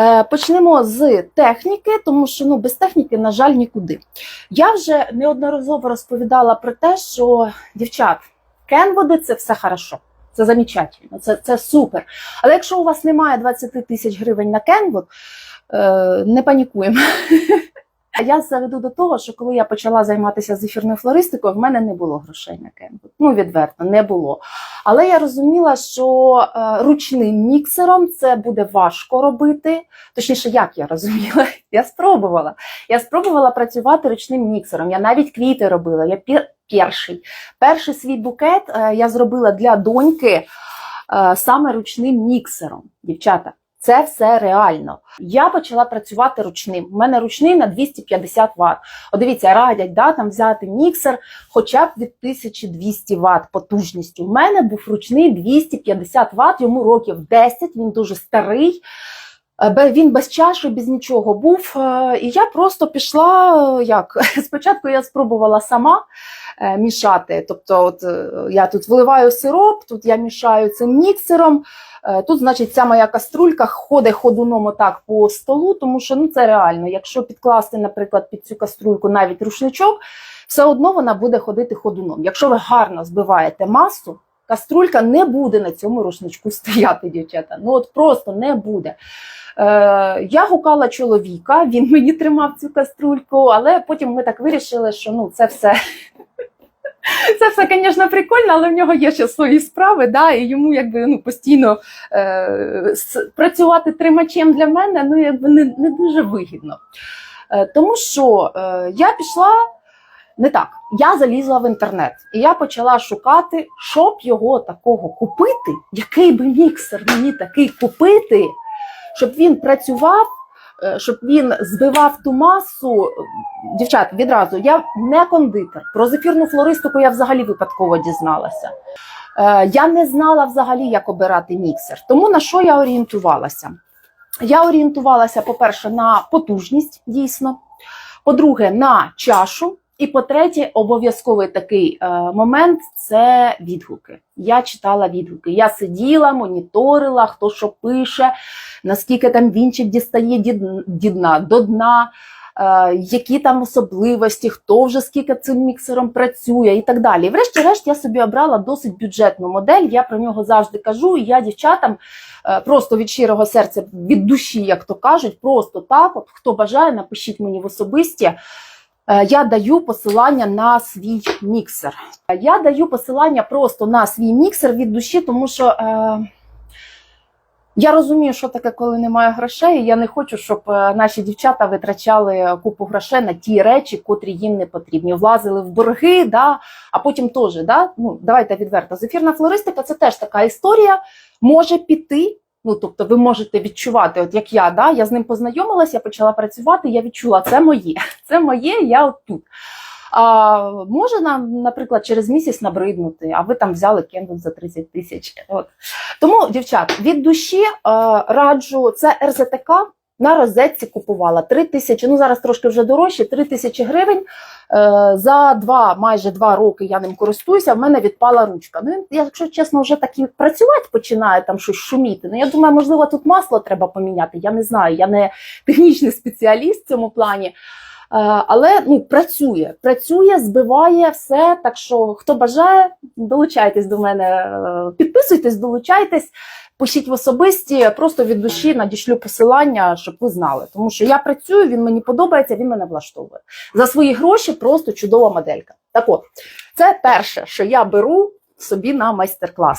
Е, Почнемо з техніки, тому що ну, без техніки, на жаль, нікуди. Я вже неодноразово розповідала про те, що дівчат, кенводи це все хорошо. Це замечательно, це, це супер. Але якщо у вас немає 20 тисяч гривень на кенвод, е, не панікуємо. А Я заведу до того, що коли я почала займатися зефірною флористикою, в мене не було грошей на кенвуд. Ну, відверто, не було. Але я розуміла, що е, ручним міксером це буде важко робити. Точніше, як я розуміла, я спробувала. Я спробувала працювати ручним міксером. Я навіть квіти робила. Я пір, перший. Перший свій букет е, я зробила для доньки е, саме ручним міксером. Дівчата, це все реально. Я почала працювати ручним. У мене ручний на 250 Вт. О, дивіться, радять да, там взяти міксер хоча б від 1200 Вт потужністю. У мене був ручний 250 Вт, йому років 10, він дуже старий. Е, Він без чаші, без нічого був. е, І я просто пішла. е, Як спочатку я спробувала сама мішати. Тобто, от я тут вливаю сироп, тут я мішаю цим міксером. Тут, значить, ця моя каструлька ходить ходуном отак по столу, тому що ну це реально. Якщо підкласти, наприклад, під цю каструльку навіть рушничок, все одно вона буде ходити ходуном. Якщо ви гарно збиваєте масу, каструлька не буде на цьому рушничку стояти, дівчата. Ну от просто не буде. Е, я гукала чоловіка, він мені тримав цю каструльку, але потім ми так вирішили, що ну це все. Це все, звісно, прикольно, але в нього є ще свої справи, да, і йому якби ну, постійно е, працювати тримачем для мене ну, якби не, не дуже вигідно. Е, тому що е, я пішла не так. Я залізла в інтернет і я почала шукати, щоб його такого купити, який би міксер мені такий купити, щоб він працював, е, щоб він збивав ту масу. Дівчат, відразу я не кондитер. Про зефірну флористику я взагалі випадково дізналася. Е, Я не знала взагалі, як обирати міксер. Тому на що я орієнтувалася? Я орієнтувалася, по-перше, на потужність дійсно, по-друге, на чашу. І по-третє, обов'язковий такий е, момент це відгуки. Я читала відгуки. Я сиділа, моніторила, хто що пише, наскільки там вінчик дістає ді, ді до дна, е, які там особливості, хто вже скільки цим міксером працює і так далі. Врешті-решт я собі обрала досить бюджетну модель. Я про нього завжди кажу. І я дівчатам е, просто від щирого серця, від душі, як то кажуть, просто так. От хто бажає, напишіть мені в особисті. Е, Я даю посилання на свій міксер. Е, Я даю посилання просто на свій міксер від душі, тому що е, я розумію, що таке, коли немає грошей. і Я не хочу, щоб е, наші дівчата витрачали купу грошей на ті речі, котрі їм не потрібні. Влазили в борги, да, а потім теж, да, ну, давайте відверто. Зефірна флористика це теж така історія, може піти. Ну, тобто, ви можете відчувати, от як я, да, я з ним познайомилася, я почала працювати, я відчула, це моє, це моє, я от тут. А, може нам, наприклад, через місяць набриднути, а ви там взяли кендут за 30 тисяч. Тому, дівчат, від душі а, раджу, це РЗТК на розетці купувала 3 тисячі, ну зараз трошки вже дорожче, 3 тисячі гривень. Е, за два, майже два роки я ним користуюся, в мене відпала ручка. Ну, якщо чесно, вже так і працювати починає, там щось шуміти. Ну, я думаю, можливо, тут масло треба поміняти. Я не знаю, я не технічний спеціаліст в цьому плані. Е, Але ну, працює, працює, збиває все. Так що, хто бажає, долучайтесь до мене, е, підписуйтесь, долучайтесь, пишіть в особисті, просто від душі надішлю посилання, щоб ви знали. Тому що я працюю, він мені подобається, він мене влаштовує. За свої гроші просто чудова моделька. Так от, це перше, що я беру собі на майстер-клас.